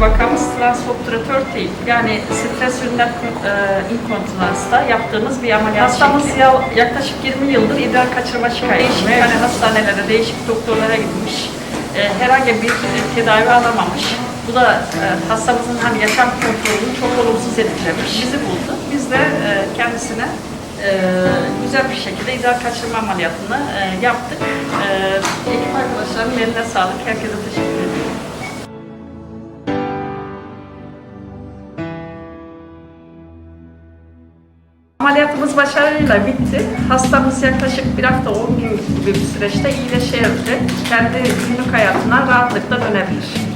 bakanımız transoptratör değil. Yani stres ürünler e, inkontinansta yaptığımız bir ameliyat Hastamız ya, yaklaşık 20 yıldır idrar kaçırma şikayeti. Değişik yani hastanelere, değişik doktorlara gitmiş. E, herhangi bir e, tedavi alamamış. Bu da e, hastamızın hani yaşam kontrolünü çok olumsuz etkilemiş. Bizi buldu. Biz de e, kendisine e, güzel bir şekilde idrar kaçırma ameliyatını e, yaptık. E, ekip arkadaşlarımın eline sağlık. Herkese teşekkür ederim. Ameliyatımız başarıyla bitti. Hastamız yaklaşık bir hafta 10 gün gibi bir süreçte iyileşebilecek. Kendi günlük hayatına rahatlıkla dönebilir.